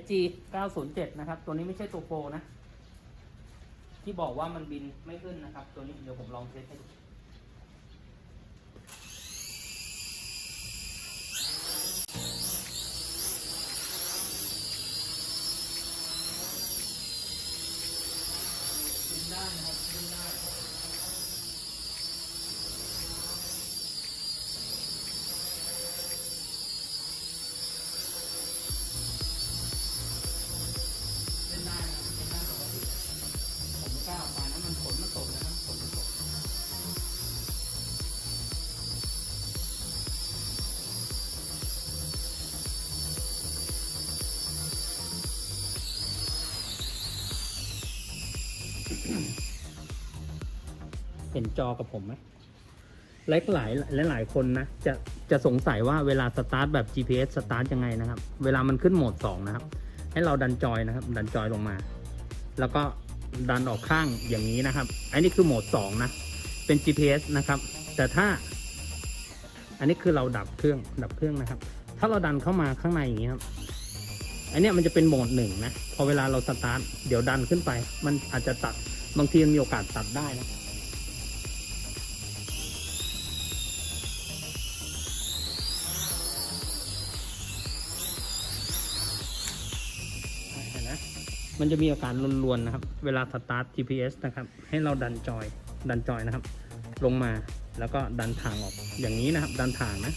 SG 907 นะครับ ตัวนี้ไม่ใช่ตัวโปรนะ ที่บอกว่ามันบินไม่ขึ้นนะครับ ตัวนี้เดี๋ยวผมลองเทสให้ดู ห็นจอกับผมไหมหลายหลายหลายหลายคนนะจะจะสงสัยว่าเวลาสตาร์ทแบบ GPS สตาร์ทยังไงนะครับ เวลามันขึ้นโหมด 2 นะครับ ให้เราดันจอยนะครับ ดันจอยลงมา แล้วก็ดันออกข้างอย่างนี้นะครับ อันนี้คือโหมด 2 นะ เป็น GPS นะครับ แต่ถ้า อันนี้คือเราดับเครื่องดับเครื่องนะครับ ถ้าเราดันเข้ามาข้างในอย่างนี้ครับอันนี้มันจะเป็นโหมดหนึ่งนะ พอเวลาเราสตาร์ทเดี๋ยวดันขึ้นไป มันอาจจะตัดบางทีมันมีโอกาสตัดได้นะ มันจะมีอาการลวนๆนะครับ เวลาสตาร์ท GPS นะครับ ให้เราดันจอยดันจอยนะครับ ลงมาแล้วก็ดันทางออกอย่างนี้นะครับ ดันทางนะ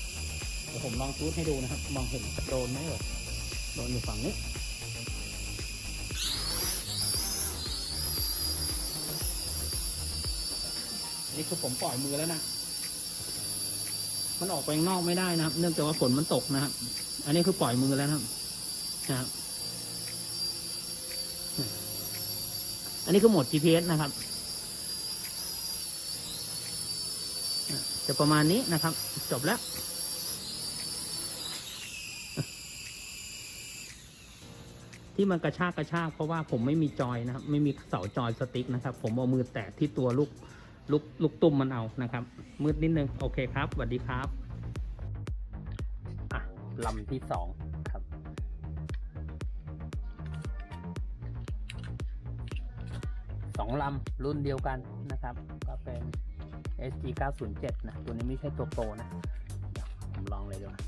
เดี๋ยวผมลองซูดให้ดูนะครับ มองเห็นโดนไหมเอ่ยโดนอยู่ฝั่งนี้อันนี้คือผมปล่อยมือแล้วนะ มันออกไปข้างนอกไม่ได้นะครับ เนื่องจากว่าฝนมันตกนะครับ อันนี้คือปล่อยมือแล้วนะครับนะครับ อันนี้คือโหมด GPS นะครับ จะประมาณนี้นะครับ จบแล้ว ที่มันกระชากกระชากเพราะว่าผมไม่มีจอยนะครับ ไม่มีเสาจอยสติ๊กนะครับ ผมเอามือแตะที่ตัวลูกลูกลูกตุ้มมันเอานะครับ มืดนิดนึง โอเคครับสวัสดีครับ อะลำที่สอง ครับสองลำรุ่นเดียวกันนะครับ ก็เป็น SG 907นะ ตัวนี้ไม่ใช่ตัวโปรนะผมลองเลยดีกว่า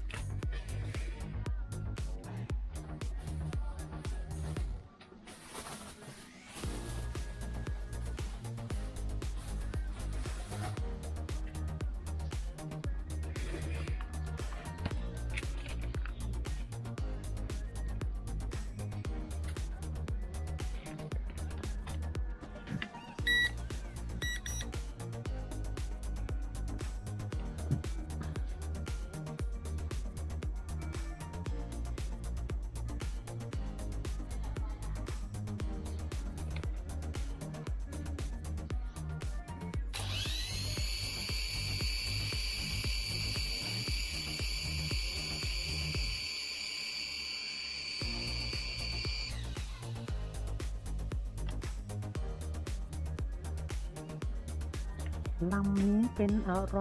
ลำนี้เป็นอะไร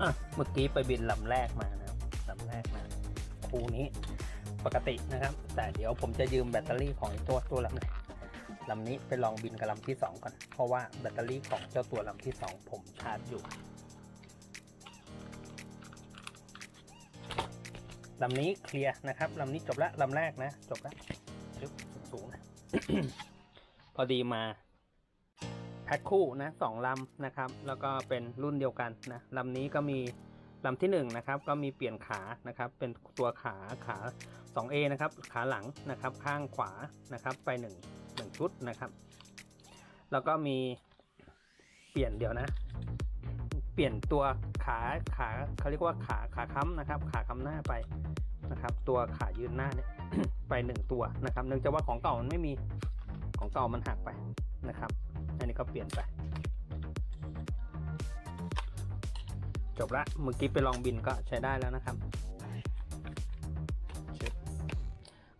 อะเมื่อกี้ไปบินลำแรกมานะครับลำแรกมาคูนี้ปกตินะครับ แต่เดี๋ยวผมจะยืมแบตเตอรี่ของไอ้ตัวตัวลำนี้ลำนี้ไปลองบินกับลำที่สองก่อนเพราะว่าแบตเตอรี่ของเจ้าตัวลำที่สองผมชาร์จอยู่ลำนี้เคลียร์นะครับลำนี้จบละลำแรกนะ จบละสูงนะพอดีมา แพ็คคู่นะสองลำนะครับ แล้วก็เป็นรุ่นเดียวกันนะลำนี้ก็มีลำที่หนึ่งนะครับก็มีเปลี่ยนขานะครับ เป็นตัวขาขา 2A นะครับ ขาหลังนะครับ ข้างขวานะครับ ไปหนึ่งหนึ่งชุดนะครับ แล้วก็มีเปลี่ยนเดี๋ยวนะ เปลี่ยนตัวขาขาเขาเรียกว่าขาขาค้ำนะครับ ขาค้ำหน้าไปนะครับ ตัวขายืนหน้าเนี่ยไปหนึ่งตัวนะครับ เนื่องจากว่าของเก่ามันไม่มีของเก่ามันหักไปนะครับ อันนี้ก็เปลี่ยนไป จบละเมื่อกี้ไปลองบินก็ใช้ได้แล้วนะครับ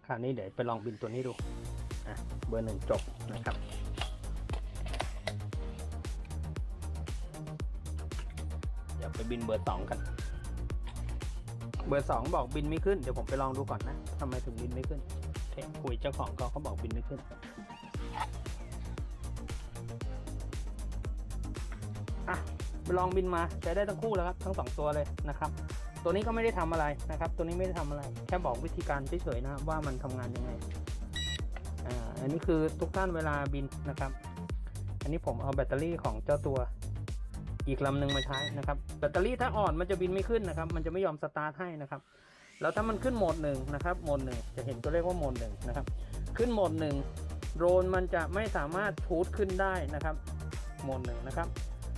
คราวนี้เดี๋ยวไปลองบินตัวนี้ดูอะเบอร์หนึ่งจบนะครับเดี๋ยวไปบินเบอร์สองกัน เบอร์สองบอกบินไม่ขึ้นเดี๋ยวผมไปลองดูก่อนนะทำไมถึงบินไม่ขึ้นเคคุยเจ้าของเขาเขาบอกบินไม่ขึ้น อะลองบินมาใช้ได้ทั้งคู่แล้วครับ ทั้งสองตัวเลยนะครับ ตัวนี้ก็ไม่ได้ทำอะไรนะครับ ตัวนี้ไม่ได้ทำอะไร แค่บอกวิธีการเฉยๆนะครับว่ามันทำงานยังไงอ่าอันนี้คือทุกท่านเวลาบินนะครับ อันนี้ผมเอาแบตเตอรี่ของเจ้าตัวอีกลำหนึ่งมาใช้นะครับ แบตเตอรี่ถ้าอ่อนมันจะบินไม่ขึ้นนะครับ มันจะไม่ยอมสตาร์ทให้นะครับ แล้วถ้ามันขึ้นโหมดหนึ่งนะครับโหมดหนึ่งจะเห็นตัวเลขว่าโหมดหนึ่งนะครับ ขึ้นโหมดหนึ่ง โดรนมันจะไม่สามารถชูดขึ้นได้นะครับโหมดหนึ่งนะครับ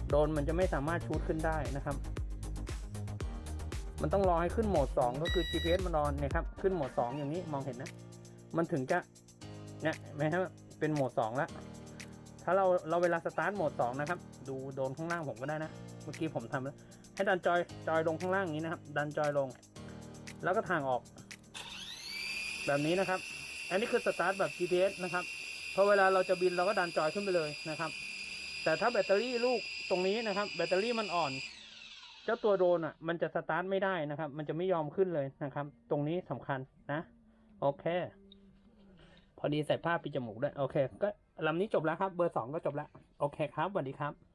โดรนมันจะไม่สามารถชูดขึ้นได้นะครับ มันต้องรอให้ขึ้นโหมด 2 ก็คือ GPS มันรอนเนี่ยครับขึ้นโหมด 2 อย่างนี้มองเห็นนะ มันถึงจะเนี่ยไหมครับเป็นโหมด2แล้วถ้าเราเราเวลาสตาร์ทโหมด2นะครับ ดูโดนข้างล่างผมก็ได้นะ เมื่อกี้ผมทำแล้วให้ดันจอยจอยลงข้างล่างอย่างนี้นะครับ ดันจอยลง แล้วก็ทางออก แบบนี้นะครับ อันนี้คือสตาร์ทแบบ GPS นะครับ พอเวลาเราจะบินเราก็ดันจอยขึ้นไปเลยนะครับ แต่ถ้าแบตเตอรี่ลูกตรงนี้นะครับ แบตเตอรี่มันอ่อน เจ้าตัวโดนอะ มันจะสตาร์ทไม่ได้นะครับ มันจะไม่ยอมขึ้นเลยนะครับ ตรงนี้สำคัญนะ โอเค พอดีใส่ผ้าปิดจมูกด้วย โอเค ก็ลำนี้จบแล้วครับ เบอร์สองก็จบแล้ว โอเคครับสวัสดีครับ